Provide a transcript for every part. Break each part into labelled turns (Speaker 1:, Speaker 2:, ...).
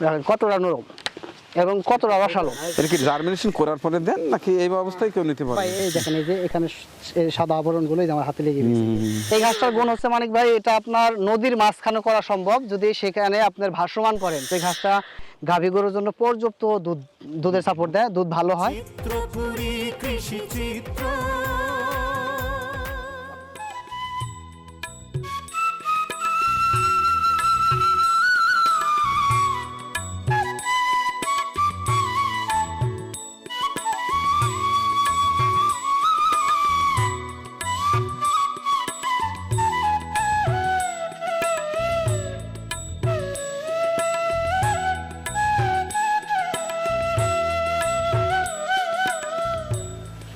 Speaker 1: দেখেন কতটা নরম এবং কতটা রসালো।
Speaker 2: এটা কি জার্মিনেশন করার পরে দেন নাকি এই অবস্থায় কেউ নিতে পারে
Speaker 1: এই দেখেন এই যে এখানে সাদা আবরণগুলো আমার হাতে লেগে গেছে। এই ঘাসটার গুণ হচ্ছে মানিক ভাই এটা আপনার নদীর মাঝখানে করা সম্ভব। যদি সেখানে আপনার ভাসমান করেন তো এই ঘাসটা গাভী গরুর জন্য পর্যাপ্ত দুধ দুধের সাপোর্ট দেয় দুধ ভালো হয়।
Speaker 3: কৃষি চিত্র।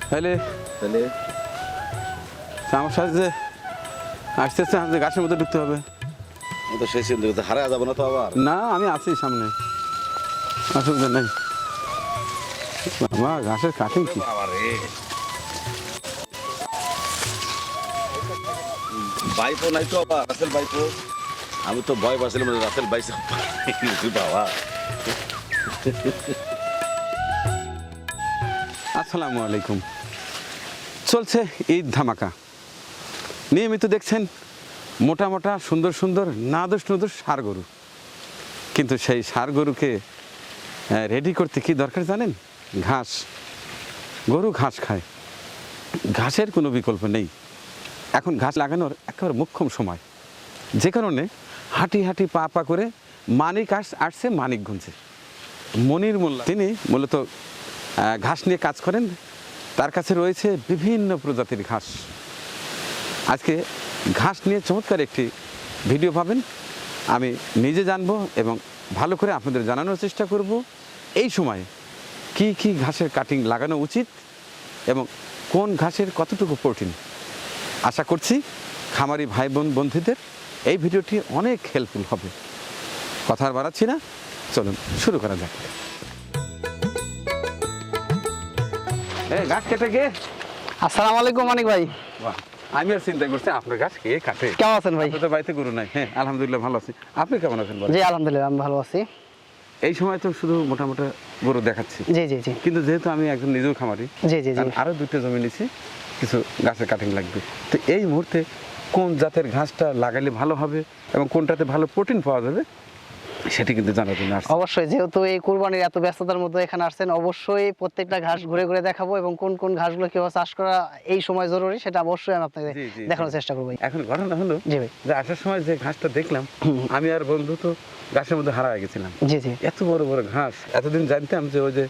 Speaker 2: তাহলে
Speaker 4: তাহলে?
Speaker 2: আমার সাথে যে আসতে আসতে আমাদের গাছের মধ্যে ঢুকতে হবে।
Speaker 4: ও তো সেই চিন্তা হারা যাব না তো আবার?
Speaker 2: না আমি আছি সামনে। অসুবিধা নেই বাবা ঘাসের কাটিং কি?
Speaker 4: আবার বাইপো নাই তো আবার রাসেল বাইপো। আমি তো ভয় পাচ্ছিলাম রাসেল বাইস বাবা।
Speaker 2: আসসালামু আলাইকুম। চলছে ঈদ ধামাকা। নিয়মিত দেখছেন মোটা মোটা, সুন্দর সুন্দর, নাদুস নদুস সার গরু। কিন্তু সেই সার গরুকে রেডি করতে কি দরকার জানেন? ঘাস। গরু ঘাস খায়। ঘাসের কোনো বিকল্প নেই। এখন ঘাস লাগানোর একেবারে মুখ্যম সময়। যে কারণে হাঁটি হাঁটি পা পা করে মানিক আস, আসছে মানিকগঞ্জে। মনির মোল্লা, তিনি মূলত ঘাস নিয়ে কাজ করেন তার কাছে রয়েছে বিভিন্ন প্রজাতির ঘাস। আজকে ঘাস নিয়ে চমৎকার একটি ভিডিও পাবেন। আমি নিজে জানব এবং ভালো করে আপনাদের জানানোর চেষ্টা করব, এই সময়ে কি কি ঘাসের কাটিং লাগানো উচিত এবং কোন ঘাসের কতটুকু প্রোটিন আশা করছি খামারি ভাই বোন বন্ধুদের এই ভিডিওটি অনেক হেল্পফুল হবে। কথা আর বাড়াচ্ছি না, চলুন শুরু করা যাক। গাছ কেটে
Speaker 1: আসসালামু আলাইকুম মানিক ভাই।
Speaker 2: বাহ, আমি আর চিন্তা করছি আপনার গাছ কে কাটে।
Speaker 1: কেমন আছেন ভাই?
Speaker 2: তো বাড়িতে গরু নাই। হ্যাঁ আলহামদুলিল্লাহ ভালো আছি। আপনি কেমন আছেন?
Speaker 1: জি আলহামদুলিল্লাহ আমি ভালো আছি।
Speaker 2: এই সময় তো শুধু মোটামুটি গরু দেখাচ্ছি।
Speaker 1: জি জি জি।
Speaker 2: কিন্তু যেহেতু আমি একজন নিজেও খামারি
Speaker 1: জি জি জি।
Speaker 2: আরও দুটো জমি নিছি কিছু গাছের কাটিং লাগবে। তো এই মুহূর্তে কোন জাতের ঘাসটা লাগালে ভালো হবে এবং কোনটাতে ভালো প্রোটিন পাওয়া যাবে সেটি কিন্তু জানার জন্য
Speaker 1: অবশ্যই যেহেতু এই কুরবানির এত ব্যস্ততার মধ্যে এখানে আসছেন অবশ্যই প্রত্যেকটা ঘাস ঘুরে ঘুরে দেখাবো এবং কোন কোন ঘাসগুলো কীভাবে চাষ করা এই সময় জরুরি সেটা অবশ্যই আমি আপনাকে দেখানোর চেষ্টা করব।
Speaker 2: এখন ঘটনা হলো
Speaker 1: জি ভাই।
Speaker 2: যে আসার সময় যে ঘাসটা দেখলাম আমি আর বন্ধু তো ঘাসের মধ্যে হারা গেছিলাম।
Speaker 1: জি জি।
Speaker 2: এত বড় বড় ঘাস এতদিন জানতাম যে ওই যে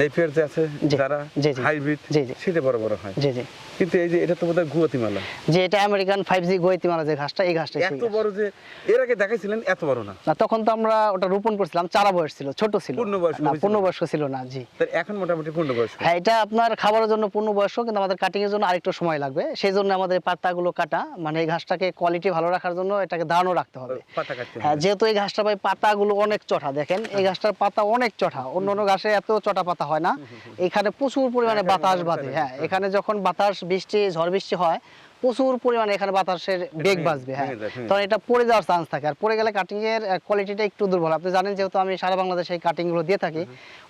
Speaker 2: নেপিয়ার যে আছে যারা। হাইব্রিড। সেটা বড় বড় হয়।
Speaker 1: জি জি।
Speaker 2: কিন্তু এই যে এটা তো বোধহয় গুয়াতিমালা।
Speaker 1: যে এটা আমেরিকান ফাইভ জি গোয়েতিমালা যে ঘাসটা এই ঘাসটা
Speaker 2: এত বড় যে এর আগে দেখাইছিলেন এত বড় না।
Speaker 1: না তখন তো আমরা ওটা রোপণ করছিলাম চারা বয়স ছিল ছোট ছিল।
Speaker 2: পূর্ণবয়স্ক
Speaker 1: না পূর্ণবয়স্ক ছিল না জি।
Speaker 2: এখন মোটামুটি পূর্ণ বয়স
Speaker 1: হ্যাঁ এটা আপনার খাবারের জন্য পূর্ণবয়স্ক কিন্তু আমাদের কাটিং এর জন্য আরেকটু সময় লাগবে। সেই জন্য আমাদের পাতাগুলো কাটা মানে এই ঘাসটাকে কোয়ালিটি ভালো রাখার জন্য এটাকে দাঁড়ানো রাখতে হবে।
Speaker 2: পাতা কাটতে
Speaker 1: হ্যাঁ যেহেতু এই ঘাসটা ভাই পাতাগুলো অনেক চটা দেখেন এই ঘাসটার পাতা অনেক চটা অন্য অন্য ঘাসে এত চটা পাতা হয় না। এখানে প্রচুর পরিমাণে বাতাস বাজে। হ্যাঁ। এখানে যখন বাতাস বৃষ্টি ঝড় বৃষ্টি হয় প্রচুর পরিমাণে এখানে বাতাসের বেগ বাজবে হ্যাঁ। তখন এটা পড়ে যাওয়ার চান্স থাকে। আর পড়ে গেলে কাটিং এর কোয়ালিটিটা একটু দুর্বল। আপনি জানেন যেহেতু আমি সারা বাংলাদেশে এই কাটিংগুলো দিয়ে থাকি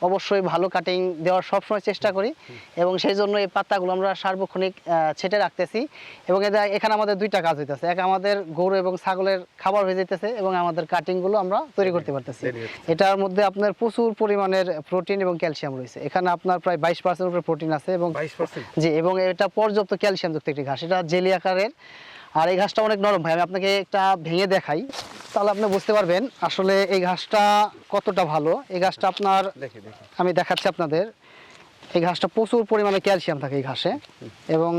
Speaker 1: অবশ্যই ভালো কাটিং দেওয়ার সবসময় চেষ্টা করি। এবং সেই জন্য এই পাতাগুলো আমরা সার্বক্ষণিক ছেটে রাখতেছি। এবং এদের- এখানে আমাদের দুইটা কাজ হইতেছে। এক আমাদের গরু এবং ছাগলের খাবার হয়ে যেতেছে এবং আমাদের কাটিংগুলো আমরা তৈরি করতে পারতেছি। এটার মধ্যে আপনার প্রচুর পরিমাণের প্রোটিন এবং ক্যালসিয়াম রয়েছে। এখানে আপনার প্রায় বাইশ পার্সেন্ট উপরে প্রোটিন আছে এবং জি এবং এটা পর্যাপ্ত ক্যালসিয়াম যুক্ত একটি ঘাস। এটা জেলি আকারের। আর এই ঘাসটা অনেক নরম ভাই আমি আপনাকে একটা ভেঙে দেখাই। তাহলে আপনি বুঝতে পারবেন আসলে এই ঘাসটা কতটা ভালো। এই ঘাসটা আপনার আমি দেখাচ্ছি আপনাদের। এই ঘাসটা প্রচুর পরিমাণে ক্যালসিয়াম থাকে এই ঘাসে এবং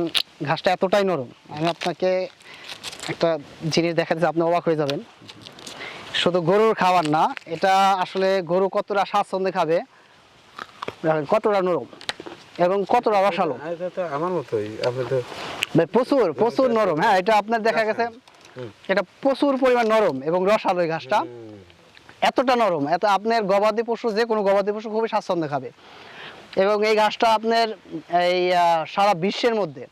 Speaker 1: ঘাসটা এতটাই নরম। আমি আপনাকে একটা জিনিস দেখাচ্ছি আপনি অবাক হয়ে যাবেন। শুধু গরুর খাবার না এটা আসলে গরু কতটা স্বাচ্ছন্দ্যে খাবে কতটা নরম এবং কতটা রসালো।
Speaker 2: আমার মতোই। আপনি তো
Speaker 1: ভাই প্রচুর প্রচুর নরম। হ্যাঁ এটা আপনার দেখা গেছে। এটা প্রচুর পরিমাণ নরম এবং রসালো ঘাসটা। এতটা নরম এত আপনার গবাদি পশু যে কোনো গবাদি পশু খুবই স্বাচ্ছন্দ্য খাবে। এবং এই ঘাসটা আপনার এই সারা বিশ্বের মধ্যে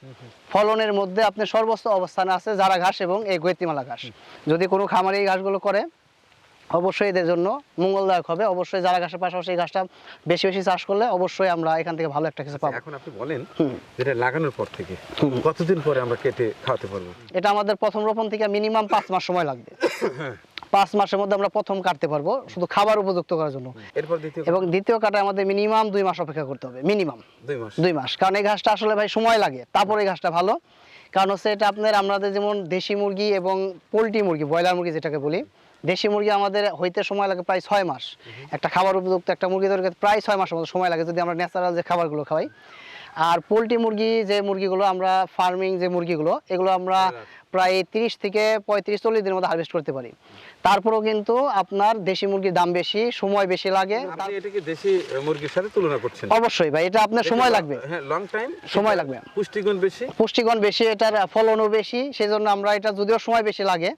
Speaker 1: ফলনের মধ্যে আপনার সর্বোচ্চ অবস্থানে আছে যারা ঘাস এবং এই গৈতিমালা ঘাস। যদি কোনো খামারে এই ঘাসগুলো করে অবশ্যই এদের জন্য মঙ্গলদায়ক হবে। অবশ্যই যারা ঘাসের পাশাপাশি এই ঘাসটা বেশি বেশি চাষ করলে অবশ্যই আমরা এখান থেকে ভালো একটা কিছু পাবো।
Speaker 2: এখন আপনি বলেন। যেটা লাগানোর পর থেকে কতদিন পরে আমরা কেটে খাওয়াতে পারব?
Speaker 1: এটা আমাদের প্রথম রোপণ থেকে মিনিমাম পাঁচ মাস সময় লাগবে। পাঁচ মাসের মধ্যে আমরা প্রথম কাটতে পারব শুধু খাবার উপযুক্ত করার জন্য।
Speaker 2: এরপর দ্বিতীয়
Speaker 1: এবং দ্বিতীয় কাটা আমাদের মিনিমাম দুই মাস অপেক্ষা করতে হবে মিনিমাম।
Speaker 2: দুই মাস।
Speaker 1: দুই মাস। কারণ এই ঘাসটা আসলে ভাই সময় লাগে তারপরে এই ঘাসটা ভালো। কারণ হচ্ছে এটা আপনার আমাদের যেমন দেশি মুরগি এবং পোলট্রি মুরগি ব্রয়লার মুরগি যেটাকে বলি দেশি মুরগি আমাদের হইতে সময় লাগে প্রায় ছয় মাস। একটা খাবার উপযুক্ত একটা মুরগি তৈরি করতে প্রায় ছয় মাসের মতো সময় লাগে যদি আমরা ন্যাচারাল যে খাবারগুলো খাওয়াই। আর পোলট্রি মুরগি যে মুরগিগুলো আমরা ফার্মিং যে মুরগিগুলো এগুলো আমরা প্রায় তিরিশ থেকে পঁয়ত্রিশ চল্লিশ দিনের মধ্যে হারভেস্ট করতে পারি। তারপরেও কিন্তু আপনার দেশি মুরগির দাম বেশি সময় বেশি লাগে।
Speaker 2: এটাকে দেশি মুরগির সাথে তুলনা করছেন?
Speaker 1: অবশ্যই ভাই এটা আপনার সময় লাগবে।
Speaker 2: হ্যাঁ লং টাইম
Speaker 1: সময় লাগবে।
Speaker 2: পুষ্টিগুণ বেশি?
Speaker 1: পুষ্টিগুণ বেশি এটার ফলনও বেশি সেই জন্য আমরা এটা যদিও সময় বেশি লাগে।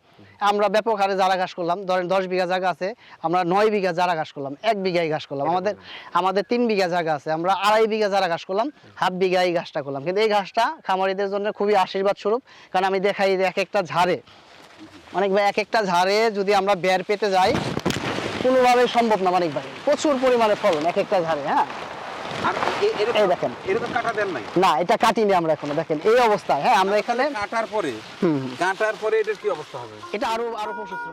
Speaker 1: আমরা ব্যাপক হারে চারা ঘাস করলাম। ধরেন দশ বিঘা জায়গা আছে আমরা নয় বিঘা চারা ঘাস করলাম এক বিঘাই ঘাস করলাম। আমাদের আমাদের তিন বিঘা জায়গা আছে আমরা আড়াই বিঘা চারা ঘাস করলাম হাফ বিঘা এই ঘাসটা করলাম। কিন্তু এই ঘাসটা খামারিদের জন্য খুবই আশীর্বাদ স্বরূপ কারণ আমি দেখাই যে এক একটা ঝাড়ে অনেক ভাই এক একটা ঝাড়ে যদি আমরা বের পেতে যাই কোনোভাবেই সম্ভব না অনেক ভাই প্রচুর পরিমাণে ফলন এক একটা ঝাড়ে হ্যাঁ? এই দেখেন।
Speaker 2: এরকম কাটা দেন নাই
Speaker 1: না এটা কাটিনি আমরা এখনও দেখেন এই অবস্থায় হ্যাঁ আমরা এখানে
Speaker 2: কাটার পরে। কাটার পরে এটার কি অবস্থা হবে
Speaker 1: এটা আরও আরও প্রশস্ত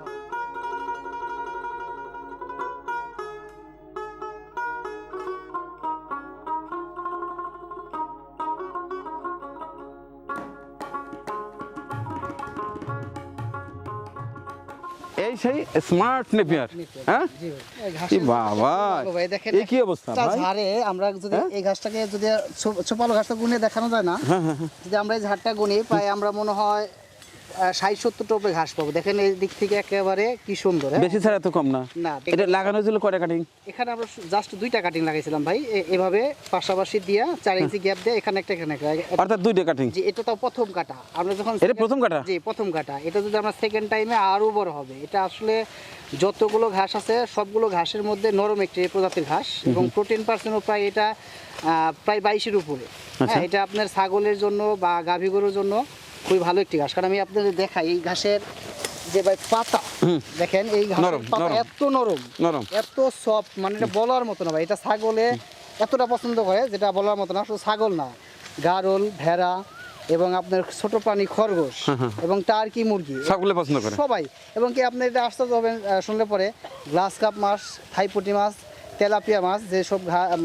Speaker 2: সেই স্মার্ট নেপিয়ার হ্যাঁ
Speaker 1: ভাই। এই
Speaker 2: কি বাবা
Speaker 1: ভাই, দেখেন
Speaker 2: এই কি অবস্থা
Speaker 1: ঝাড়ে আমরা যদি
Speaker 2: হ্যাঁ?
Speaker 1: এই ঘাসটাকে যদি ছোপালো ঘাসটা গুনে দেখানো যায় না যদি আমরা এই ঝাড়টা গুনি প্রায় আমরা মনে হয় ষাট সত্তর টপে ঘাস পাবো। দেখেন এই দিক থেকে একেবারে কি সুন্দর হ্যাঁ?
Speaker 2: বেশি ছাড়া তো কম না।
Speaker 1: না
Speaker 2: এটা লাগানো হয়েছিল কয়টা কাটিং
Speaker 1: এখানে আমরা জাস্ট দুইটা কাটিং লাগাইছিলাম ভাই। এভাবে পাশাপাশি দিয়া চার ইঞ্চি গ্যাপ দিয়ে এখানে একটা এখানে
Speaker 2: অর্থাৎ দুইটা কাটিং
Speaker 1: জি এটা তো প্রথম কাটা। আমরা যখন
Speaker 2: এটা প্রথম কাটা?
Speaker 1: জি প্রথম কাটা। এটা যদি আমরা সেকেন্ড টাইমে আরও বড় হবে। এটা আসলে যতগুলো ঘাস আছে সবগুলো ঘাসের মধ্যে নরম একটি প্রজাতির ঘাস এবং প্রোটিন পার্সেন্টও প্রায় এটা প্রায় বাইশের উপরে। হ্যাঁ এটা আপনার ছাগলের জন্য বা গাভী গরুর জন্য খুবই ভালো একটি ঘাস। কারণ আমি আপনাদের দেখাই এই ঘাসের যে ভাই পাতা দেখেন এই ঘাসের পাতা এত নরম
Speaker 2: নরম।
Speaker 1: এত সফট মানে এটা বলার মতো না ভাই এটা ছাগলে এতটা পছন্দ করে যেটা বলার মতো না শুধু ছাগল না। গারল ভেড়া এবং আপনার ছোট প্রাণী খরগোশ এবং টার্কি মুরগি।
Speaker 2: সবগুলো পছন্দ করে।
Speaker 1: সবাই। এবং কি আপনি এটা আশ্চর্য হবেন শুনলে পরে গ্লাস কাপ মাছ থাইপুটি মাছ তেলাপিয়া মাছ যেসব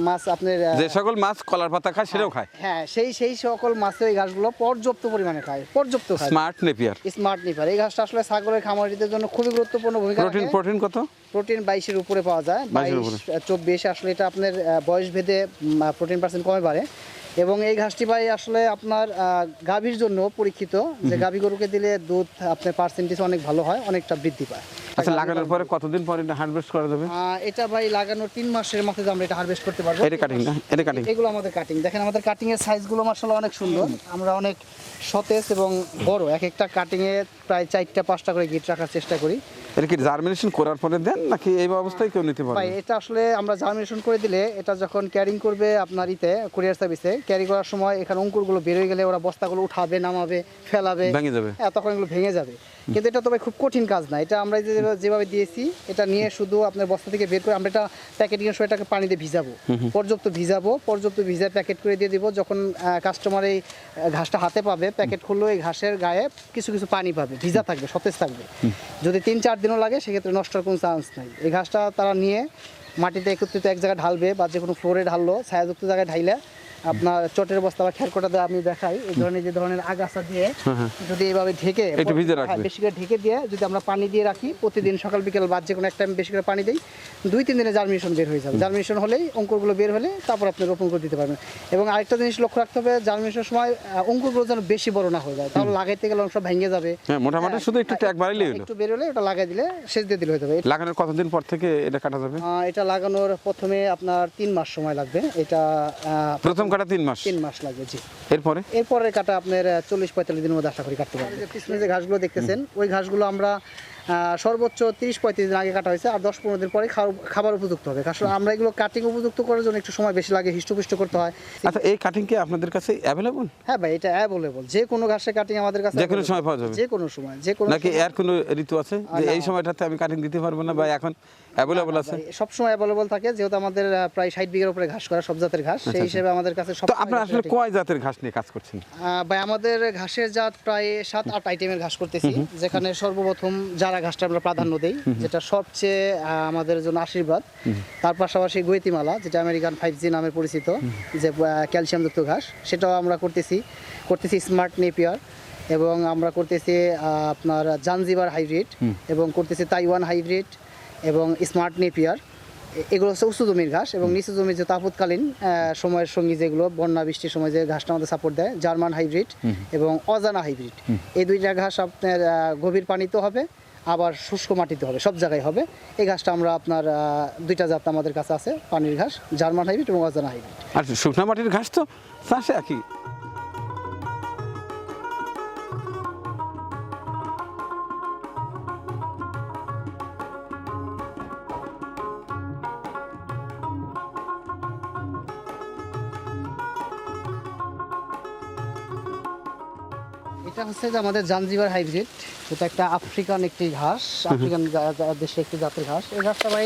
Speaker 1: মাছ আপনার
Speaker 2: যে সকল মাছ কলার পাতা খায় সেটাও খায়?
Speaker 1: হ্যাঁ সেই সেই সকল মাছের এই ঘাসগুলো পর্যাপ্ত পরিমাণে খায় পর্যাপ্ত খায়।
Speaker 2: Smart Napier.
Speaker 1: স্মার্ট নিপার এই ঘাসটা আসলে ছাগলের খামারিদের জন্য খুবই গুরুত্বপূর্ণ ভূমিকা
Speaker 2: প্রোটিন। প্রোটিন কত?
Speaker 1: প্রোটিন বাইশের উপরে পাওয়া যায়।
Speaker 2: 22 এর
Speaker 1: বাইশ। চব্বিশ আসলে এটা আপনার বয়স ভেদে প্রোটিন পার্সেন্ট কমে বাড়ে। এবং এই ঘাসটি ভাই আসলে আপনার গাভীর জন্য পরীক্ষিত। যে গাভী গরুকে দিলে দুধ আপনার পার্সেন্টেজ অনেক ভালো হয় অনেকটা বৃদ্ধি পায়।
Speaker 2: আচ্ছা লাগানোর পরে কতদিন পরে এটা হারভেস্ট করা যাবে?
Speaker 1: এটা ভাই লাগানোর তিন মাসের মধ্যে আমরা এটা হারভেস্ট করতে পারব।
Speaker 2: এটা কাটিং না? এটা কাটিং
Speaker 1: এগুলো আমাদের কাটিং দেখেন আমাদের কাটিং এর সাইজগুলো মার্শাল্লাহ অনেক সুন্দর। আমরা অনেক সতেজ এবং বড়। এক একটা কাটিং এ প্রায় চারটা পাঁচটা করে গিট রাখার চেষ্টা করি।
Speaker 2: এটা কি জার্মিনেশন করার পরে দেন নাকি এই অবস্থায় কেউ নিতে
Speaker 1: ভাই এটা আসলে আমরা জার্মিনেশন করে দিলে এটা যখন ক্যারিং করবে আপনার ইতে কুরিয়ার সার্ভিসে ক্যারি করার সময় এখানে অঙ্কুরগুলো বেরোয় গেলে ওরা বস্তাগুলো উঠাবে নামাবে ফেলাবে।
Speaker 2: ভেঙে যাবে।
Speaker 1: হ্যাঁ তখন এগুলো ভেঙে যাবে। কিন্তু এটা তবে খুব কঠিন কাজ না। এটা আমরা যেভাবে দিয়েছি এটা নিয়ে শুধু আপনার বস্তা থেকে বের করে আমরা এটা প্যাকেটিং এর সময় এটাকে পানিতে ভিজাবো। পর্যাপ্ত ভিজাবো পর্যাপ্ত ভিজা প্যাকেট করে দিয়ে দিব। যখন কাস্টমার এই ঘাসটা হাতে পাবে প্যাকেট খুললো এই ঘাসের গায়ে কিছু কিছু পানি পাবে ভিজা থাকবে সতেজ থাকবে। যদি তিন চার দিনও লাগে সেক্ষেত্রে নষ্ট কোনো চান্স নাই। এই ঘাসটা তারা নিয়ে মাটিতে একত্রিত এক জায়গায় ঢালবে বা যে কোনো ফ্লোরে ঢাললো ছায়াযুক্ত জায়গায় ঢাইলে আপনার চটের বস্তা বা খেরকোটা দিয়ে আমি দেখাই এই ধরনের যে ধরনের আগাছা দিয়ে যদি এইভাবে ঢেকে হ্যাঁ। বেশি করে ঢেকে দিয়ে যদি আমরা পানি দিয়ে রাখি প্রতিদিন সকাল বিকেল বাদ যে কোনো একটা বেশি করে পানি দিই দুই তিন দিনে জার্মিনেশন বের হয়ে যাবে। জার্মিনেশন হলেই অঙ্কুরগুলো বের হলে তারপর আপনি রোপণ করে দিতে পারবেন। এবং আরেকটা জিনিস লক্ষ্য রাখতে হবে জার্মিনেশনের সময় অঙ্কুরগুলো যেন বেশি বড় না হয়ে যায়। তাহলে লাগাইতে গেলে অংশ ভেঙে যাবে।
Speaker 2: হ্যাঁ মোটামুটি শুধু একটু ট্যাগ বাড়াইলেই হলো
Speaker 1: একটু বের হলে ওটা লাগাই দিলে শেষ দিয়ে দিলে হয়ে যাবে।
Speaker 2: লাগানোর কতদিন পর থেকে এটা কাটা যাবে?
Speaker 1: এটা লাগানোর প্রথমে আপনার তিন মাস সময় লাগবে। এটা
Speaker 2: প্রথম কাটা তিন মাস?
Speaker 1: তিন মাস লাগবে জি।
Speaker 2: এরপরে?
Speaker 1: এরপরের কাটা আপনার চল্লিশ পঁয়তাল্লিশ দিনের মধ্যে আশা করি কাটতে পারবেন পিছনে যে ঘাসগুলো দেখতেছেন ওই ঘাসগুলো আমরা সর্বোচ্চ তিরিশ পঁয়ত্রিশ দিন আগে কাটা হয়েছে আর দশ পনেরো দিন পরে খাবার উপযুক্ত হবে। আসলে আমরা এগুলো কাটিং উপযুক্ত করার জন্য একটু সময় বেশি লাগে হিষ্টপুষ্ট করতে হয়।
Speaker 2: আচ্ছা এই কাটিং কি আপনাদের কাছে অ্যাভেলেবল
Speaker 1: হ্যাঁ ভাই এটা অ্যাভেলেবল যে কোনো ঘাসের কাটিং আমাদের কাছে
Speaker 2: যে কোনো সময় পাওয়া যাবে?
Speaker 1: যে কোনো সময় যে কোনো
Speaker 2: নাকি এর কোনো ঋতু আছে যে এই সময়টাতে আমি কাটিং দিতে পারব না বা এখন অ্যাভেলেবল আছে?
Speaker 1: সব সময় অ্যাভেলেবল থাকে যেহেতু আমাদের প্রায় ষাট বিঘার উপরে ঘাস করা সব জাতের ঘাস সেই হিসেবে আমাদের কাছে সব
Speaker 2: তো আপনারা আসলে কয় জাতের ঘাস নিয়ে কাজ করছেন?
Speaker 1: ভাই আমাদের ঘাসের জাত প্রায় সাত আট আইটেমের ঘাস করতেছি যেখানে সর্বপ্রথম যারা ঘাসটা আমরা প্রাধান্য দিই যেটা সবচেয়ে আমাদের জন্য আশীর্বাদ। তার পাশাপাশি গৈতিমালা যেটা আমেরিকান ফাইভ জি নামে পরিচিত যে ক্যালসিয়ামযুক্ত ঘাস সেটাও আমরা করতেছি। করতেছি স্মার্ট নেপিয়ার এবং আমরা করতেছি আপনার জানজিবার হাইব্রিড এবং করতেছি তাইওয়ান হাইব্রিড এবং স্মার্ট নেপিয়ার এগুলো হচ্ছে উঁচু জমির ঘাস এবং নিচু জমির যে তাপতকালীন আহ, সময়ের সঙ্গী যেগুলো বন্যা বৃষ্টির সময় যে ঘাসটা আমাদের সাপোর্ট দেয় জার্মান হাইব্রিড এবং অজানা হাইব্রিড এই দুইটা ঘাস আপনার গভীর পানিতে হবে আবার শুষ্ক মাটিতে হবে, সব জায়গায় হবে। এই ঘাসটা আমরা আপনার দুইটা জাত আমাদের কাছে আছে, পানির ঘাস, জার্মান হাইব্রিড এবং অজানা হাইব্রিড।
Speaker 2: আর শুকনা মাটির ঘাস তো চাষে একই?
Speaker 1: হচ্ছে যে আমাদের জাঞ্জিবার হাইব্রিড। এটা একটা আফ্রিকান একটি ঘাস আফ্রিকান দেশে একটি জাতের ঘাস। এই ঘাসটা ভাই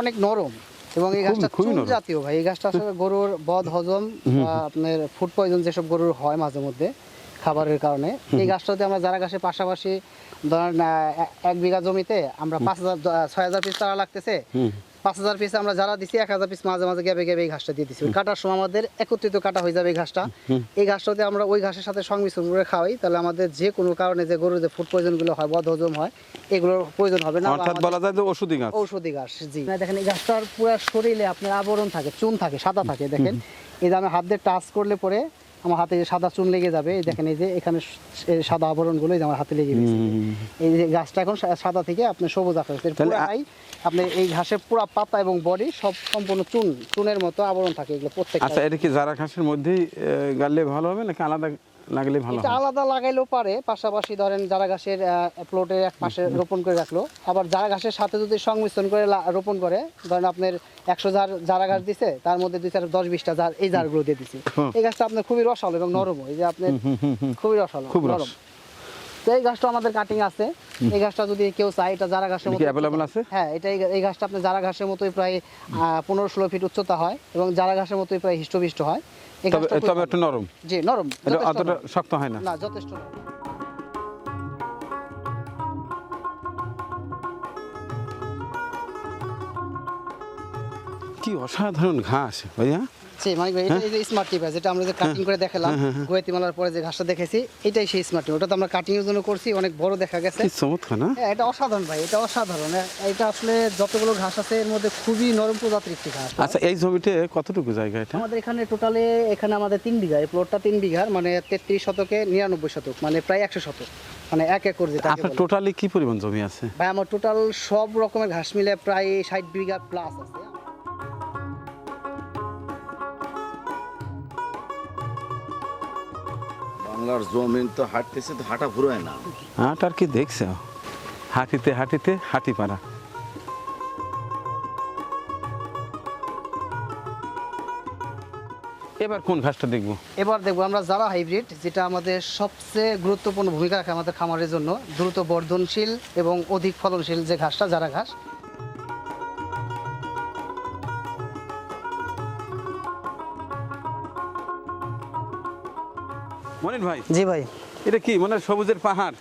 Speaker 1: অনেক নরম এবং এই
Speaker 2: খুবই
Speaker 1: চুন জাতীয় ভাই। এই ঘাসটা আসলে গরুর বদ হজম বা আপনার ফুড পয়জন যেসব গরুর হয় মাঝে মধ্যে খাবারের কারণে এই গাছটাতে আমরা যারা ঘাসের পাশাপাশি ধরেন এক বিঘা জমিতে আমরা পাঁচ হাজার ছয় হাজার পিস তারা লাগতেছে। পাঁচ হাজার পিস আমরা যারা দিছি এক হাজার পিস মাঝে মাঝে গ্যাবে গ্যাবে এই ঘাসটা দিয়ে দিচ্ছি কাটার সময় আমাদের একত্রিত কাটা হয়ে যাবে এই ঘাসটা। এই ঘাসটাতে আমরা ওই ঘাসের সাথে সংমিশ্রণ করে খাওয়াই তাহলে আমাদের যে কোনো কারণে যে গরুর যে ফুড পয়জনগুলো হয় বদ হজম হয় এগুলোর প্রয়োজন হবে না
Speaker 2: অর্থাৎ বলা যায় যে ওষুধি গাছ
Speaker 1: ঔষধি ঘাস জি। দেখেন এই গাছটার পুরো শরীরে আপনার আবরণ থাকে চুন থাকে সাদা থাকে দেখেন। এই যে আমি হাত দিয়ে টাচ করলে পরে আমার হাতে যে সাদা চুন লেগে যাবে দেখেন এই যে এখানে সাদা আবরণগুলো আমার হাতে লেগে গেছে। এই যে গাছটা এখন সাদা থেকে আপনি সবুজ আকাশ
Speaker 2: তাহলে আ-
Speaker 1: পুরাই আপনি এই ঘাসের পুরা পাতা এবং বডি সব সম্পূর্ণ চুন চুনের মতো আবরণ থাকে এগুলো প্রত্যেকটা
Speaker 2: আচ্ছা এটা কি যারা ঘাসের মধ্যেই আহ, ভালো হবে নাকি আলাদা লাগলে ভালো
Speaker 1: এটা আলাদা লাগাইলেও পারে পাশাপাশি ধরেন যারা ঘাসের প্লটের এক পাশে রোপণ করে রাখল। আবার যারা ঘাসের সাথে যদি সংমিশ্রণ করে রোপণ করে ধরেন আপনার একশো জার যারা ঘাস দিছে তার মধ্যে দুই চার দশ বিশটা জার এই জারগুলো দিয়ে দিছে। এই গাছটা আপনার খুবই রসালো এবং নরম এই যে আপনার খুবই রসালো
Speaker 2: খুব
Speaker 1: নরম। তো এই গাছটা আমাদের কাটিং আছে এই গাছটা যদি কেউ চায় এটা যারা ঘাসের মতো
Speaker 2: available আছে?
Speaker 1: হ্যাঁ এটা এই- গাছটা আপনার যারা ঘাসের মতোই প্রায় পনেরো ষোলো ফিট উচ্চতা হয় এবং যারা ঘাসের মতোই প্রায় হিষ্টপিষ্ট হয় এই
Speaker 2: তবে। একটু নরম
Speaker 1: জি নরম
Speaker 2: এটা অতটা শক্ত হয় না
Speaker 1: না যথেষ্ট নরম।
Speaker 2: কি অসাধারণ ঘাস ভাইয়া
Speaker 1: জি মানিক ভাই এটা এই যে স্মার্ট টিপার যেটা আমরা যে কাটিং করে দেখালাম গোয়েতিমালার পরে যে ঘাসটা দেখেছি এটাই সেই স্মার্ট টিপ ওটা তো আমরা কাটিং এর জন্য করছি অনেক বড় দেখা গেছে।
Speaker 2: চমৎকার না?
Speaker 1: হ্যাঁ, এটা অসাধারণ ভাই এটা অসাধারণ। এটা আসলে যতগুলো ঘাস আছে এর মধ্যে খুবই নরম প্রজাতির একটি ঘাস।
Speaker 2: আচ্ছা এই জমিতে কতটুকু জায়গা এটা?
Speaker 1: আমাদের এখানে টোটালে এখানে আমাদের তিন বিঘা এই প্লটটা তিন বিঘার মানে তেত্রিশ শতকে নিরানব্বই শতক মানে প্রায় একশো শতক মানে এক একর যেটা
Speaker 2: আপনার টোটালি কি পরিমাণ জমি আছে?
Speaker 1: ভাই আমার টোটাল সব রকমের ঘাস মিলে প্রায় ষাট বিঘা প্লাস আছে।
Speaker 4: বাংলার জমিন তো হাঁটতেছে তো হাঁটা ফুরোয় না।
Speaker 2: হাট আর কি দেখছে? হাঁটিতে হাঁটিতে হাঁটি পারা। এবার কোন ঘাসটা দেখব?
Speaker 1: এবার দেখব আমরা যারা হাইব্রিড যেটা আমাদের সবচেয়ে গুরুত্বপূর্ণ ভূমিকা রাখে আমাদের খামারের জন্য। দ্রুত বর্ধনশীল এবং অধিক ফলনশীল যে ঘাসটা যারা ঘাস
Speaker 2: মনিন ভাই?
Speaker 1: জি ভাই।
Speaker 2: এটা কি মানে সবুজের পাহাড়?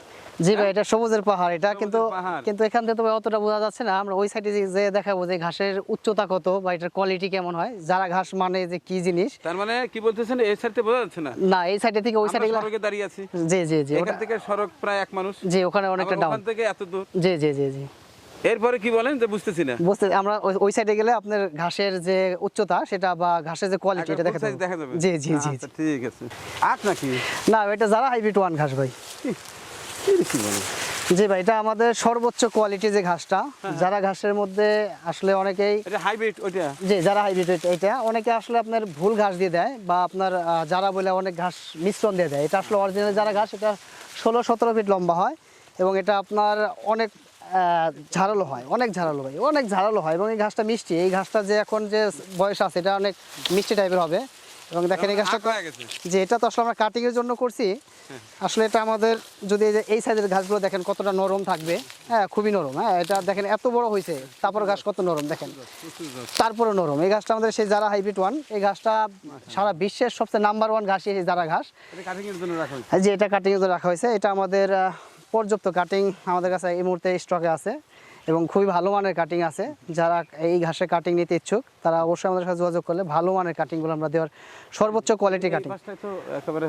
Speaker 1: জি ভাই এটা সবুজের পাহাড় এটা কিন্তু কিন্তু এখান থেকে তো ভাই অতটা বোঝা যাচ্ছে না। আমরা ওই সাইডে যে দেখাবো যে ঘাসের উচ্চতা কত বা এটার কোয়ালিটি কেমন হয় যারা ঘাস মানে যে কি জিনিস।
Speaker 2: তার মানে কি বলতেছেন এই সাইডে বোঝা যাচ্ছে না?
Speaker 1: না এই সাইডে থেকে ওই সাইডে
Speaker 2: সড়কে দাঁড়িয়ে আছি।
Speaker 1: জি জি জি
Speaker 2: এখান থেকে সড়ক প্রায় এক মানুষ।
Speaker 1: জি ওখানে অনেকটা ডাউন
Speaker 2: ওখান থেকে এত দূর।
Speaker 1: জি জি জি জি।
Speaker 2: এরপরে কি বলেন? যে বুঝতেছি না।
Speaker 1: বুঝতে আমরা ওই- সাইডে গেলে আপনার ঘাসের যে উচ্চতা সেটা বা ঘাসের যে কোয়ালিটি এটা দেখা যাবে। জি জি জি
Speaker 2: আচ্ছা, ঠিক আছে। আট নাকি?
Speaker 1: না এটা যারা হাইব্রিড ওয়ান ঘাস ভাই।
Speaker 2: কি বলেন?
Speaker 1: জি ভাই এটা আমাদের সর্বোচ্চ কোয়ালিটি যে ঘাসটা
Speaker 2: হ্যাঁ,
Speaker 1: যারা ঘাসের মধ্যে আসলে অনেকেই
Speaker 2: এটা হাইব্রিড ওইটা?
Speaker 1: যে যারা হাইব্রিড এটা অনেকে আসলে আপনার ভুল ঘাস দিয়ে দেয় বা আপনার যারা বলে অনেক ঘাস মিশ্রণ দিয়ে দেয়। এটা আসলে অরিজিনাল যারা ঘাস এটা ষোলো সতেরো ফিট লম্বা হয় এবং এটা আপনার অনেক ঝাড়ালো হয় অনেক ঝাড়ালো হয় অনেক ঝাড়ালো হয় এবং এই ঘাসটা মিষ্টি। এই ঘাসটা যে এখন যে বয়স আছে এটা অনেক মিষ্টি টাইপের হবে। এবং দেখেন এই ঘাসটা। যে এটা তো আসলে আমরা কাটিং এর জন্য করছি। আসলে এটা আমাদের যদি এই সাইজের ঘাসগুলো দেখেন কতটা নরম থাকবে। হ্যাঁ খুবই নরম হ্যাঁ এটা দেখেন এত বড় হয়েছে তারপর ঘাস কত নরম দেখেন। তারপরে নরম এই ঘাসটা আমাদের সেই যারা হাইব্রিড ওয়ান এই ঘাসটা সারা বিশ্বের সবচেয়ে নাম্বার ওয়ান ঘাস এই যারা ঘাস।
Speaker 2: কাটিং এর জন্য রাখা হয়েছে।
Speaker 1: যে এটা কাটিং এর জন্য রাখা হয়েছে এটা আমাদের পর্যাপ্ত কাটিং আমাদের কাছে এই মুহূর্তে স্টকে আছে এবং খুবই ভালো মানের কাটিং আছে। যারা এই ঘাসের কাটিং নিতে ইচ্ছুক তারা অবশ্যই আমাদের সাথে যোগাযোগ করলে ভালো মানের কাটিংগুলো আমরা দেওয়ার সর্বোচ্চ কোয়ালিটি কাটিং
Speaker 2: একেবারে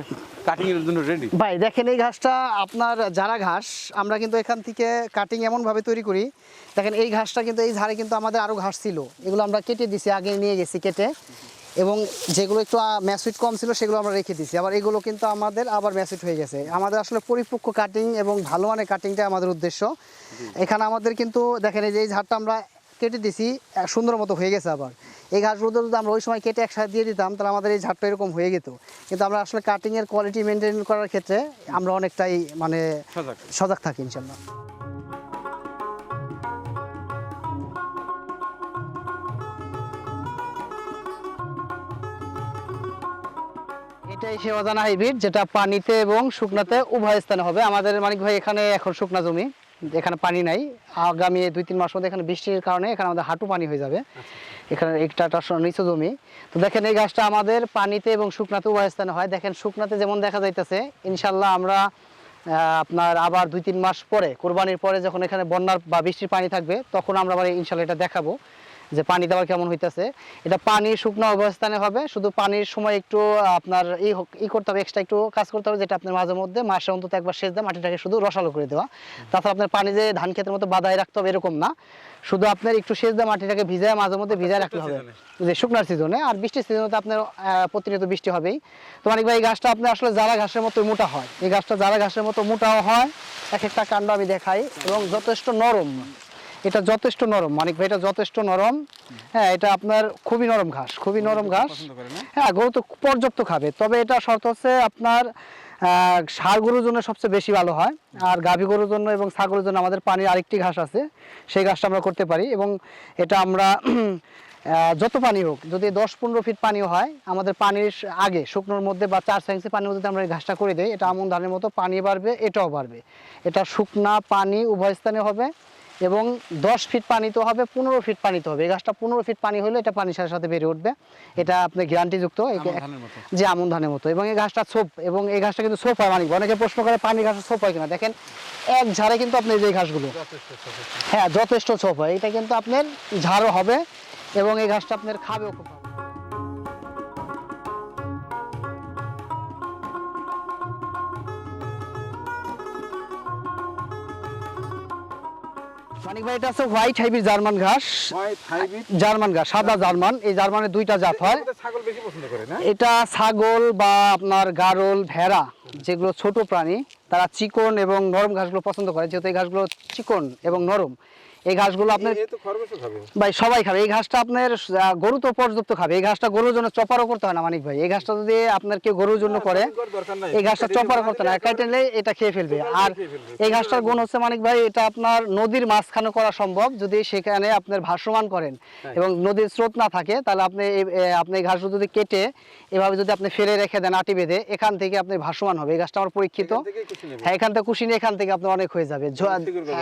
Speaker 2: কাটিং জন্য রেডি
Speaker 1: ভাই দেখেন এই ঘাসটা আপনার যারা ঘাস আমরা কিন্তু এখান থেকে কাটিং এমনভাবে তৈরি করি। দেখেন এই ঘাসটা কিন্তু এই ঝাড়ে কিন্তু আমাদের আরও ঘাস ছিল। এগুলো আমরা কেটে দিছি আগে নিয়ে গেছি কেটে। এবং যেগুলো একটু ম্যাসুইট কম ছিল সেগুলো আমরা রেখে দিছি আবার এগুলো কিন্তু আমাদের আবার ম্যাসুইট হয়ে গেছে। আমাদের আসলে পরিপক্ক কাটিং এবং ভালো মানের কাটিংটা আমাদের উদ্দেশ্য। এখানে আমাদের কিন্তু দেখেন এই যে এই ঝাড়টা আমরা কেটে দিছি সুন্দর মতো হয়ে গেছে আবার। এই ঘাসগুলো যদি আমরা ওই সময় কেটে একসাথে দিয়ে দিতাম তাহলে আমাদের এই ঝাড়টা এরকম হয়ে যেত কিন্তু আমরা আসলে কাটিংয়ের কোয়ালিটি মেনটেন করার ক্ষেত্রে আমরা অনেকটাই মানে।
Speaker 2: সজাগ
Speaker 1: থাকি ইনশাল্লাহ। এটাই সে অজানা হাইব্রিড, যেটা পানিতে এবং শুকনাতে উভয় স্থানে হবে। আমাদের মানিক ভাই এখানে এখন শুকনা জমি, এখানে পানি নাই। আগামী দুই তিন মাস মধ্যে এখানে বৃষ্টির কারণে এখানে আমাদের হাঁটু পানি হয়ে যাবে। এখানে একটা নিচু জমি। তো দেখেন এই গাছটা আমাদের পানিতে এবং শুকনাতে উভয় স্থানে হয়। দেখেন শুকনাতে যেমন দেখা যাইতেছে ইনশাল্লাহ আমরা আপনার আবার দুই তিন মাস পরে, কোরবানির পরে যখন এখানে বন্যার বা বৃষ্টির পানি থাকবে, তখন আমরা আবার ইনশাল্লাহ এটা দেখাবো। যে পানি দেওয়া কেমন হইতেছে? এটা পানি শুকনো অবস্থানে হবে শুধু পানির সময় একটু আপনার ই ই করতে হবে এক্সট্রা একটু কাজ করতে হবে যেটা আপনার মাঝে মধ্যে মাসে অন্তত একবার সেচ দেয় মাটিটাকে শুধু রসালো করে দেওয়া। তাছাড়া আপনার পানি যে ধান ক্ষেতের মতো বাদায় রাখতে হবে এরকম না। শুধু আপনার একটু সেচ দেয় মাটিটাকে ভিজায় মাঝে মধ্যে ভিজায় রাখতে হবে। যে শুকনার সিজনে আর বৃষ্টির সিজনে তো আপনার প্রতিনিয়ত বৃষ্টি হবেই। তো মানিক ভাই এই গাছটা আপনার আসলে জারা ঘাসের মতো মোটা হয়। এই গাছটা জারা ঘাসের মতো মোটাও হয় এক একটা কাণ্ড আমি দেখাই এবং যথেষ্ট নরম। এটা যথেষ্ট নরম। মানিক ভাই এটা যথেষ্ট নরম। হ্যাঁ এটা আপনার খুবই নরম ঘাস খুবই নরম ঘাস? হ্যাঁ গরু তো পর্যাপ্ত খাবে। তবে এটা শর্ত হচ্ছে আপনার ষাঁড় গরুর জন্য সবচেয়ে বেশি ভালো হয়। আর গাভী গরুর জন্য এবং ছাগলের জন্য আমাদের পানির আরেকটি ঘাস আছে। সেই ঘাসটা আমরা করতে পারি এবং এটা আমরা যত পানি হোক যদি দশ পনেরো ফিট পানিও হয় আমাদের পানির আগে শুকনোর মধ্যে বা চার সাইন্সি পানির মধ্যে আমরা এই ঘাসটা করে দিই এটা আমন ধানের মতো পানি বাড়বে এটাও বাড়বে। এটা শুকনা পানি উভয় স্থানে হবে। এবং দশ ফিট পানি তো হবে পনেরো ফিট পানিতে হবে। এই গাছটা পনেরো ফিট পানি হলে এটা পানির সাথে সাথে বেড়ে উঠবে। এটা আপনি গ্যারান্টিযুক্ত। যে আমন ধানের মতো। এবং এই গাছটা ছোপ এবং এই গাছটা কিন্তু ছোপ হয় মানিক অনেকে প্রশ্ন করে পানি ঘাস ছোপ হয় কিনা? দেখেন এক ঝাড়ে কিন্তু আপনি এই যে ঘাসগুলো। হ্যাঁ যথেষ্ট ছোপ হয়। এটা কিন্তু আপনার ঝাড়ও হবে এবং এই ঘাসটা আপনার খাবেও খুব মানিক ভাই এটা আছে হোয়াইট হাইব্রিড জার্মান ঘাস। জার্মান ঘাস সাদা জার্মান। এই জার্মানের দুইটা জাত হয়।
Speaker 2: ছাগল বেশি পছন্দ করে না?
Speaker 1: এটা ছাগল বা আপনার গারল ভেড়া যেগুলো ছোট প্রাণী তারা চিকন এবং নরম ঘাসগুলো পছন্দ করে যেহেতু এই ঘাসগুলো চিকন এবং নরম। এই ঘাসগুলো আপনার ভাই সবাই খাবে। এই ঘাসটা আপনার গরু তো পর্যাপ্ত খাবে। এই ঘাসটা গরুর জন্য চপারও করতে হয় না মানিক ভাই। এই ঘাসটা যদি আপনার কেউ গরুর জন্য করে। এই ঘাসটা
Speaker 2: এটা
Speaker 1: চপার করতে না।
Speaker 2: বানাতে
Speaker 1: কাটে নিলে এটা খেয়ে ফেলবে। আর এই ঘাসটার গুণ হচ্ছে মানিক ভাই এটা আপনার নদীর মাঝখানে করা সম্ভব। যদি সেখানে আপনার ভাসমান করেন এবং নদীর স্রোত না থাকে তাহলে আপনি আপনি এই ঘাসগুলো যদি কেটে এভাবে যদি আপনি ফেলে রেখে দেন আটি বেঁধে এখান থেকে আপনি ভাসমান হবে। এই গাছটা আমার পরীক্ষিত। হ্যাঁ এখান থেকে কুশি নিয়ে এখান থেকে আপনার অনেক হয়ে যাবে।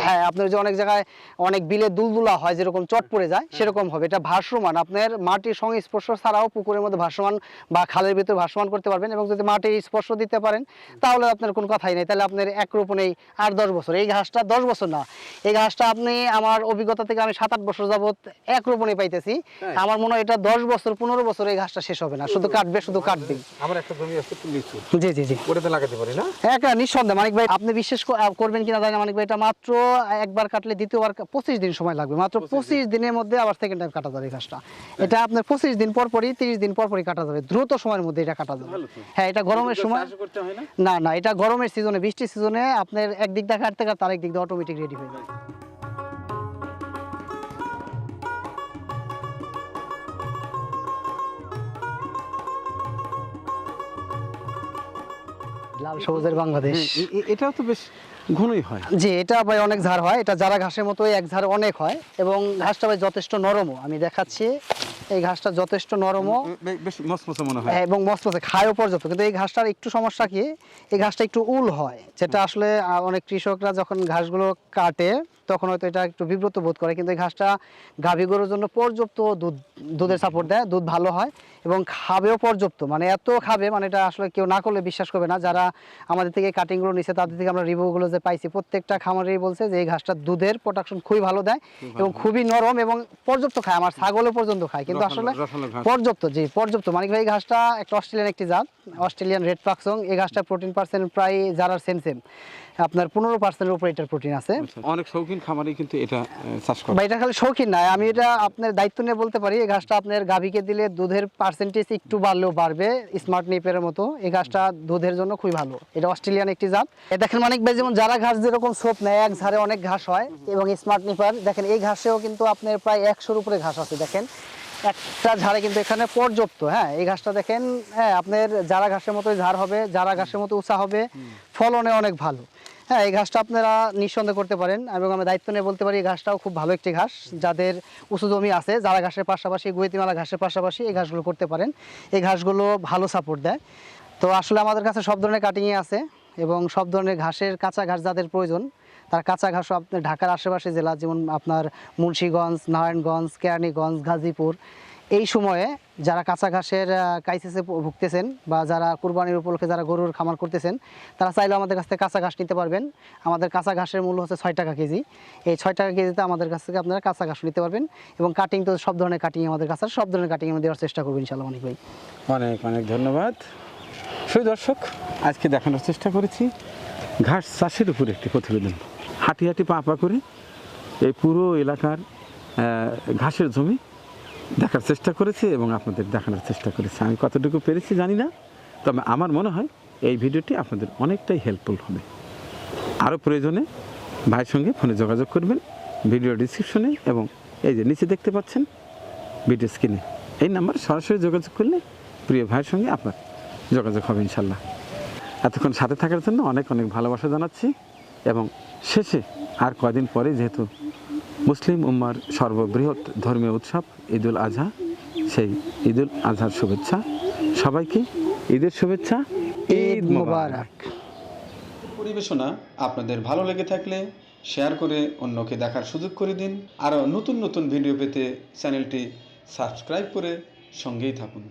Speaker 1: হ্যাঁ আপনার যে অনেক জায়গায় অনেক বিলে দুলদুলা হয় যেরকম চট পড়ে যায় সেরকম হবে। এটা ভাসমান আপনার মাটির সঙ্গে স্পর্শ ছাড়াও পুকুরের মধ্যে ভাসমান বা খালের ভিতরে ভাসমান করতে পারবেন এবং যদি মাটির স্পর্শ দিতে পারেন তাহলে আপনার কোনো কথাই নেই। তাহলে আপনার এক রোপণেই আর দশ বছর। এই ঘাসটা দশ বছর না। এই ঘাসটা আপনি আমার অভিজ্ঞতা থেকে আমি সাত আট বছর যাবত এক রোপণে পাইতেছি। আমার মনে হয় এটা দশ বছর পনেরো বছর এই ঘাসটা শেষ হবে না। শুধু কাটবে শুধু কাটবে।
Speaker 2: আমার একটা জমি আছে লিচু
Speaker 1: জি জি জি।
Speaker 2: ওটাতে লাগাতে পারি না?
Speaker 1: একটা নিঃসন্দেহে। মানিক ভাই আপনি বিশ্বাস করবেন কিনা জানি মানিক ভাই এটা মাত্র একবার কাটলে দ্বিতীয়বার পঁচিশ দিন সময় লাগবে। মাত্র পঁচিশ দিনের মধ্যে আবার সেকেন্ড টাইম কাটা যাবে এই ঘাসটা এটা আপনার পঁচিশ দিন পর পরই তিরিশ দিন পর পরই কাটা যাবে। দ্রুত সময়ের মধ্যে এটা কাটা যাবে। হ্যাঁ এটা গরমের সময়
Speaker 2: হয় না?
Speaker 1: না এটা গরমের সিজনে বৃষ্টির সিজনে আপনার একদিক দিয়ে কাটতে কাটতে আরেক দিক দিয়ে অটোমেটিক রেডি হয়ে যায়। লাল সবুজের বাংলাদেশ।
Speaker 2: এ- এ- এটাও তো বেশ ঘনই হয়।
Speaker 1: জি, এটা ভাই অনেক ঝাড় হয়। এটা যারা ঘাসের মতো এক ঝাড় অনেক হয় এবং ঘাসটা ভাই যথেষ্ট নরমও। আমি দেখাচ্ছি। এই ঘাসটা যথেষ্ট নরমও।
Speaker 2: বেশ মসমসে মনে হয়।
Speaker 1: এবং মস্ত মস্ত খায়ও পর্যাপ্ত। কিন্তু এই ঘাসটার একটু সমস্যা কি এই ঘাসটা একটু উল হয় যেটা আসলে অনেক কৃষকরা যখন ঘাসগুলো কাটে তখন হয়তো এটা একটু বিব্রত বোধ করে কিন্তু এই ঘাসটা গাভী গরুর জন্য পর্যাপ্ত দুধ দুধের সাপোর্ট দেয় দুধ ভালো হয় এবং খাবেও পর্যাপ্ত। মানে এত খাবে মানে এটা আসলে কেউ না করলে বিশ্বাস করবে না। যারা আমাদের থেকে কাটিংগুলো নিছে তাদের থেকে আমরা রিভিউগুলো যে পাইছি প্রত্যেকটা খামারেই বলছে যে এই ঘাসটা দুধের প্রোডাকশন খুবই ভালো দেয় এবং খুবই নরম এবং পর্যাপ্ত খায় আমার ছাগলও পর্যন্ত খায় কিন্তু
Speaker 2: রসালো-
Speaker 1: আসলে পর্যাপ্ত জি পর্যাপ্ত। মানিক ভাই ঘাসটা একটা অস্ট্রেলিয়ান একটি জাত অস্ট্রেলিয়ান রেড পাকসং এই ঘাসটা প্রোটিন পার্সেন্ট প্রায় সেম সেম আপনার পনেরো পার্সেন্টের উপরে এটার প্রোটিন আছে।
Speaker 2: আচ্ছা, অনেক শৌখিন খামারে কিন্তু এটা চাষ করে।
Speaker 1: এটা খালি শৌখিন নয় আমি এটা আপনার দায়িত্ব নিয়ে বলতে পারি এই ঘাসটা আপনার গাভীকে দিলে দুধের পার্সেন্টেজ একটু বাড়লেও বাড়বে স্মার্ট নিপের মতো। এই ঘাসটা দুধের জন্য খুবই ভালো। এটা অস্ট্রেলিয়ান একটি জাত। এ দেখেন মানিক ভাই যেমন যারা ঘাস যেরকম সোপ নেয় এক ঝাড়ে অনেক ঘাস হয় এবং স্মার্ট নিপার দেখেন এই ঘাসেও কিন্তু আপনার প্রায় একশোর উপরে ঘাস আছে দেখেন। একটা ঝাড়ে কিন্তু এখানে পর্যাপ্ত হ্যাঁ এই ঘাসটা দেখেন হ্যাঁ আপনার যারা ঘাসের মতোই ঝাড় হবে যারা ঘাসের মতো উঁচা হবে ফলনে অনেক ভালো। হ্যাঁ এই ঘাসটা আপনারা নিঃসন্দেহ করতে পারেন এবং আমি দায়িত্ব নিয়ে বলতে পারি এই ঘাসটাও খুব ভালো একটি ঘাস যাদের উঁচু জমি আছে যারা ঘাসের পাশাপাশি গুয়েতিমালা ঘাসের পাশাপাশি এই ঘাসগুলো করতে পারেন এই ঘাসগুলো ভালো সাপোর্ট দেয়। তো আসলে আমাদের কাছে সব ধরনের কাটিংই আছে এবং সব ধরনের ঘাসের কাঁচা ঘাস যাদের প্রয়োজন তার কাঁচা ঘাসও আপনার ঢাকার আশেপাশে জেলা, যেমন আপনার মুন্সীগঞ্জ, নারায়ণগঞ্জ, কেরানীগঞ্জ, গাজীপুর, এই সময়ে যারা কাঁচা ঘাসের কাইসেসে ভুগতেছেন বা যারা কুরবানির উপলক্ষে যারা গরুর খামার করতেছেন, তারা চাইলে আমাদের কাছ থেকে কাঁচা ঘাস নিতে পারবেন। আমাদের কাঁচা ঘাসের মূল্য হচ্ছে ছয় টাকা কেজি। এই ছয় টাকা কেজিতে আমাদের কাছ থেকে আপনারা কাঁচা ঘাস নিতে পারবেন এবং কাটিং তো সব ধরনের কাটিং আমাদের কাছে সব ধরনের কাটিং আমি দেওয়ার চেষ্টা করব ইনশাল্লাহ অনেক ভাই।
Speaker 2: অনেক অনেক ধন্যবাদ। সুদর্শক আজকে দেখানোর চেষ্টা করেছি ঘাস চাষের উপর একটি প্রতিবেদন। হাঁটি হাঁটি পা পা করে এই পুরো এলাকার ঘাসের জমি দেখার চেষ্টা করেছি এবং আপনাদের দেখানোর চেষ্টা করেছি। আমি কতটুকু পেরেছি জানি না, তবে আমার মনে হয় এই ভিডিওটি আপনাদের অনেকটাই হেল্পফুল হবে। আরও প্রয়োজনে ভাইয়ের সঙ্গে ফোনে যোগাযোগ করবেন, ভিডিও ডিসক্রিপশনে এবং এই যে নিচে দেখতে পাচ্ছেন ভিডিও স্ক্রিনে এই নাম্বার সরাসরি যোগাযোগ করলে প্রিয় ভাইয়ের সঙ্গে আপনার যোগাযোগ হবে ইনশাল্লাহ এতক্ষণ সাথে থাকার জন্য অনেক অনেক ভালোবাসা জানাচ্ছি। এবং শেষে আর কদিন পরে যেহেতু মুসলিম উম্মার সর্ববৃহৎ ধর্মীয় উৎসব ঈদুল আজহা সেই ঈদুল আজহার শুভেচ্ছা সবাইকে। ঈদের শুভেচ্ছা
Speaker 1: ঈদ মুবারক।
Speaker 5: পরিবেশনা আপনাদের ভালো লেগে থাকলে শেয়ার করে অন্যকে দেখার সুযোগ করে দিন। আরও নতুন নতুন ভিডিও পেতে চ্যানেলটি সাবস্ক্রাইব করে সঙ্গেই থাকুন।